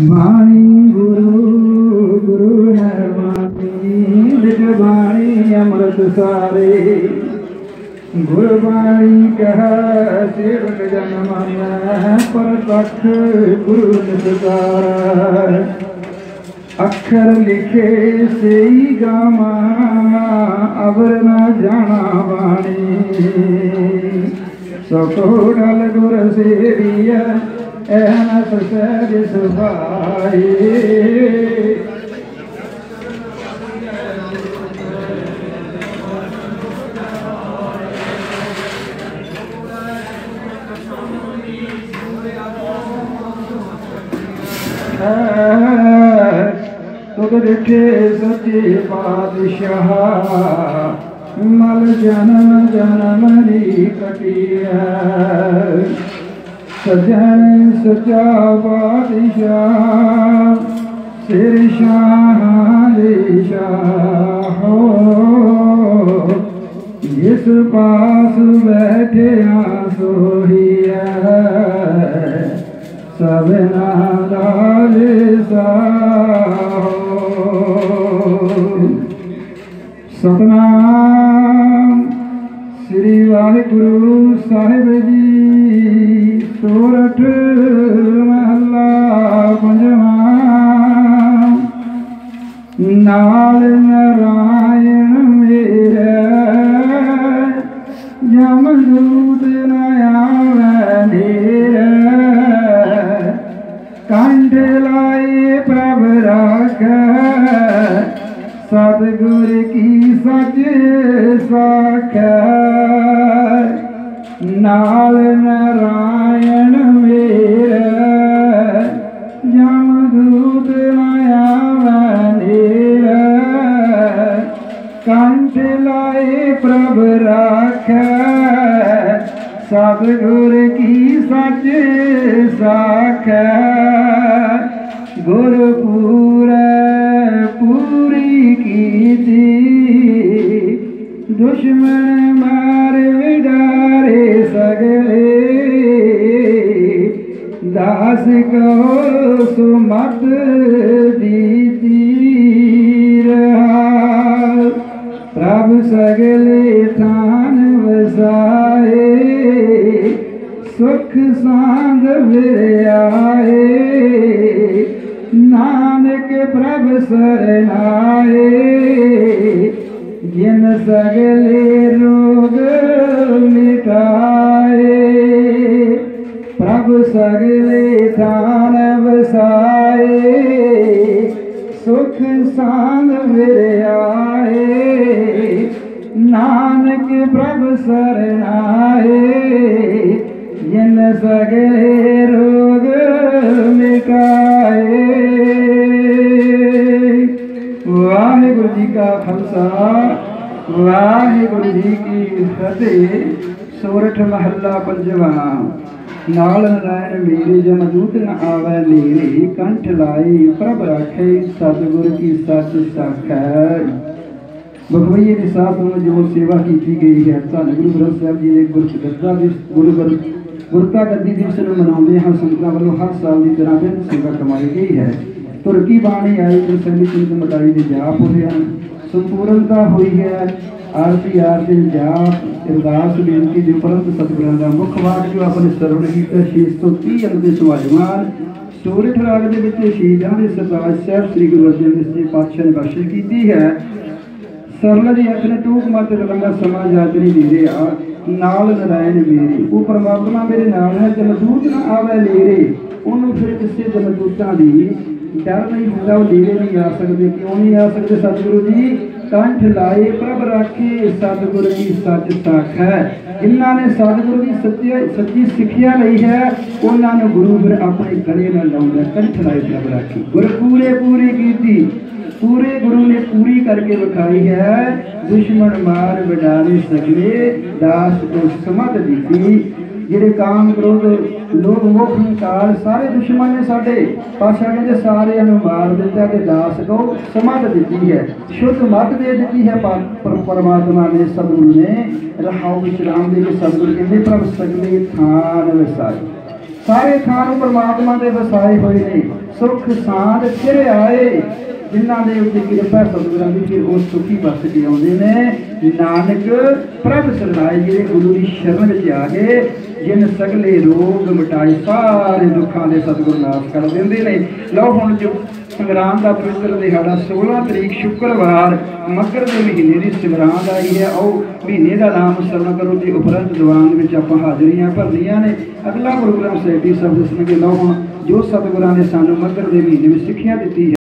ਬਾਣੀ ਗੁਰੂ ਗੁਰੂ ਹੈ ਬਾਣੀ ਲਿਖ ਬਾਣੀ ਅੰਮ੍ਰਿਤ ਸਾਰੇ। ਗੁਰਬਾਣੀ ਕਹ, ਸੇਵਕ ਜਨ ਮੰਨੈ ਪਰਤਖ ਗੁਰੂ ਨਿਸਕਾਰ ਅੱਖਰ ਲਿਖੇ ਸਈ ਗਾਮਾ ਅਵਰ ਨਾ ਜਾਣਾ ਬਾਣੀ। ਸੋ ਡਲ ਗੁਰ ਸੇਵੀਐ سسري سڀائي کي س پاتشا مهل جنم جنم ني پتي ਸਜਣ ਸਚਾ ਪਾਤਸ਼ਾਹ ਸਿਰ ਸ਼ਾਹ ਦੇ ਸ਼ਾਹ ਜਿਸ ਪਾਸ ਬੈਠਿਆ ਸੋਹੀਐ ਸਭਨਾ ਦਾ ਸਾਹੋ। ਸਤਨਾਮ ਸ੍ਰੀ ਵਾਹਿਗੁਰੂ ਸਾਹਿਬ ਜੀ। ਸੋਰਠ ਮਹੱਲਾ ਪੰਜਵਾਂ। ਨਾਲ ਨਰਾਇਣ ਮੇਰੇ ਜਮਦੂਤ ਨ ਆਵੈ ਨੇਰੇ। ਕੰਠ ਲਾਏ ਪ੍ਰਭ ਰਾਖ, ਸਤਿਗੁਰ ਕੀ ਸੱਚ ਸਾਖ। ਨਾਲ ਪ੍ਰਭ ਰਾਖ। ਸਤਿਗੁਰ ਕੀ ਸੱਚ ਸਾਖ। ਗੁਰ ਪੂਰੈ, ਪੂਰੀ ਕੀਤੀ। ਦੁਸ਼ਮਣ ਮਾਰ ਵਿਡਾਰੇ ਸਗਲੇ। ਦਾਸ ਕੋ ਸੁਮਤ ਦੀਤੀ ਰਹਾ। ਪ੍ਰਭ ਸਗ ਪ੍ਰਭ ਸਰਨਾਏ, ਜਿਨ ਸਗਲੇ ਰੋਗ ਮਿਟਾਏ। ਪ੍ਰਭ ਸਗਲੇ ਥਾਨ ਵਸਾਏ ਸੁਖ ਸਾਂਦ ਆਏ ਨਾਨਕ ਪ੍ਰਭ ਸਰਨਾਏ, ਜਿਨ ਸਗਲੇ ਰੋਗ ਖਾਲਸਾ, ਵਾਹਿਗੁਰੂ ਜੀ ਕੀ ਫਤਿਹ। ਸੋਰਠ ਮਹੱਲਾ ਪੰਜਵਾਂ। ਨਾਲ ਨਰਾਇਣ ਮੇਰੇ ਜਮਦੂਤ ਨ ਆਵੈ ਨੇਰੇ, ਕੰਠ ਲਾਈ ਪ੍ਰਭ ਰਾਖੇ ਸਤਿਗੁਰ ਕੀ ਸੱਚ ਸਾਖੈ। ਬਖਵਈਏ ਦੇ ਸਾਥ ਨੂੰ ਜੋ ਸੇਵਾ ਕੀਤੀ ਗਈ ਹੈ, ਧੰਨ ਗੁਰੂ ਗ੍ਰੰਥ ਸਾਹਿਬ ਜੀ ਦੇ ਗੁਰਗੱਦਾ ਦੀ ਗੁਰੂ ਗੁਰਤਾ ਗੱਦੀ ਦਿਵਸ ਨੂੰ ਮਨਾਉਂਦੇ ਹਾਂ। ਸੰਗਤਾਂ ਵੱਲੋਂ ਹਰ ਸਾਲ ਦੀ ਤਰ੍ਹਾਂ ਫਿਰ ਸੇਵਾ ਕਮਾਈ ਗਈ ਹੈ। ਤੁਰਕੀ ਬਾਣੀ ਆਈ ਤੇ ਸੰਗਤ ਚਿੰਤ ਮਟਾਈ ਦੇ ਜਾਪ ਹੋਏ ਹਨ ਸੰਪੂਰਨਤਾ ਹੋਈ ਹੈ। ਆਰਤੀ ਆਰਤੀ ਜਾਪ ਅਰਦਾਸ ਬੇਨਤੀ ਦੇ ਉਪਰੰਤ ਸਤਿਗੁਰਾਂ ਦਾ ਮੁੱਖ ਵਾਕ ਜੋ ਆਪਣੇ ਸਰਵਣ ਕੀਤਾ 630 ਅੰਗ ਦੇ ਸਵਾਜਮਾਨ ਸੂਰਜ ਰਾਗ ਦੇ ਵਿੱਚ ਸ਼ਹੀਦਾਂ ਦੇ ਸਰਦਾਰ ਸਾਹਿਬ ਸ੍ਰੀ ਗੁਰੂ ਅਰਜਨ ਦੇਵ ਜੀ ਪਾਤਸ਼ਾਹ ਨੇ ਬਖਸ਼ਿਸ਼ ਕੀਤੀ ਹੈ। ਸਰਲ ਦੀ ਅੱਖ ਟੂਕ ਮਤ ਲੰਗਾ ਸਮਾਂ ਜਾਤਰੀ ਦੀ ਆ ਨਾਲ ਨਰਾਇਣ ਮੇਰੇ, ਉਹ ਪਰਮਾਤਮਾ ਮੇਰੇ ਨਾਲ ਹੈ ਜਮਦੂਤ ਨਾ ਆਵੇ ਲੇਰੇ ਉਹਨੂੰ ਫਿਰ ਕਿਸੇ ਜਮਦੂਤਾਂ ਦੀ ਡਰ ਨਹੀਂ ਹੁੰਦਾ, ਉਹ ਲੇਰੇ ਨਹੀਂ ਆ ਸਕਦੇ, ਕਿਉਂ ਨਹੀਂ ਆ ਸਕਦੇ ਸਤਿਗੁਰੂ ਜੀ? ਕੰਠ ਲਾਏ ਪ੍ਰਭ ਰਾਖੇ, ਸਤਿਗੁਰੂ ਦੀ ਸੱਚ ਸਾਖ ਹੈ। ਜਿਨ੍ਹਾਂ ਨੇ ਸਤਿਗੁਰੂ ਦੀ ਸੱਚੀ ਸੱਚੀ ਸਿੱਖਿਆ ਲਈ ਹੈ, ਉਹਨਾਂ ਨੂੰ ਗੁਰੂ ਫਿਰ ਆਪਣੇ ਗਲੇ ਨਾਲ ਲਾਉਂਦਾ ਕੰਠ ਲਾਏ ਪ੍ਰਭ ਰਾਖੇ। ਗੁਰ ਪੂਰੇ ਪੂਰੀ ਕੀਤੀ। ਪੂਰੇ ਗੁਰੂ ਨੇ ਪੂਰੀ ਕਰਕੇ ਵਿਖਾਈ ਹੈ, ਦੁਸ਼ਮਣ ਮਾਰ ਵਡਾਰੇ ਸਗਲੇ ਦਾਸ ਕੋ ਸਮਤ ਦਿੱਤੀ। ਜਿਹੜੇ ਕਾਮ ਕ੍ਰੋਧ, ਲੋਭ ਮੋਹ ਹੰਕਾਰ ਸਾਰੇ ਦੁਸ਼ਮਣ ਨੇ ਸਾਡੇ ਪਾਸ਼ਾ ਕਹਿੰਦੇ ਸਾਰਿਆਂ ਨੂੰ ਮਾਰ ਦਿੱਤਾ ਤੇ ਦਾਸ ਕੋ ਸਮਤ ਦਿੱਤੀ ਹੈ। ਸ਼ੁੱਧ ਮਤ ਦੇ ਦਿੱਤੀ ਹੈ ਪਰਮਾਤਮਾ ਨੇ ਸਤਿਗੁਰੂ ਨੇ ਰਹਾਉ ਵਿਚ ਦੇ ਸਤਿਗੁਰੂ ਕਹਿੰਦੇ ਪ੍ਰਭ ਸਗਲੇ ਥਾਨ ਵਸਾਈ। ਸਾਰੇ ਥਾਂ ਨੂੰ ਪ੍ਰਮਾਤਮਾ ਦੇ ਵਸਾਏ ਹੋਏ ਨੇ। ਸੁਖ ਸਾਧ ਫਿਰ ਆਏ, ਜਿਨ੍ਹਾਂ ਦੇ ਉੱਤੇ ਕਿਰਪਾ ਸਤਿਗੁਰਾਂ ਦੀ ਫਿਰ ਉਹ ਸੁਖੀ ਬਸ ਕੇ ਆਉਂਦੇ ਨੇ। ਨਾਨਕ, ਪ੍ਰਭ ਸਰਨਾਏ ਜਿਹੜੇ ਗੁਰੂ ਦੀ ਸ਼ਰਨ ਵਿੱਚ ਆ ਗਏ ਜਿਨ ਸਗਲੇ ਰੋਗ ਮਿਟਾਏ, ਸਾਰੇ ਦੁੱਖਾਂ ਦੇ ਸਤਿਗੁਰ ਨਾਸ਼ ਕਰ ਦਿੰਦੇ ਨੇ। ਲਓ ਹੁਣ ਜੋ ਸੰਗਰਾਮ ਦਾ ਪਵਿੱਤਰ ਦਿਹਾੜਾ 16 ਤਰੀਕ ਸ਼ੁੱਕਰਵਾਰ, ਮਕਰ ਦੇ ਮਹੀਨੇ ਦੀ ਸੰਗਰਾਂਦ ਆਈ ਹੈ। ਉਹ ਮਹੀਨੇ ਦਾ ਨਾਮ ਸਰਵ ਕਰੋ ਤੇ ਉਪਰੰਤ ਦੀਵਾਨ ਵਿੱਚ ਆਪਾਂ ਹਾਜ਼ਰੀਆਂ ਭਰਨੀਆਂ ਨੇ। ਅਗਲਾ ਪ੍ਰੋਗਰਾਮ ਸੈਟੀ ਸਬਦ ਸੁਣ ਕੇ ਲਓ ਹੁਣ ਜੋ ਸਤਿਗੁਰਾਂ ਨੇ ਸਾਨੂੰ ਮਕਰ ਦੇ ਮਹੀਨੇ ਵਿੱਚ ਸਿੱਖਿਆ ਦਿੱਤੀ ਹੈ।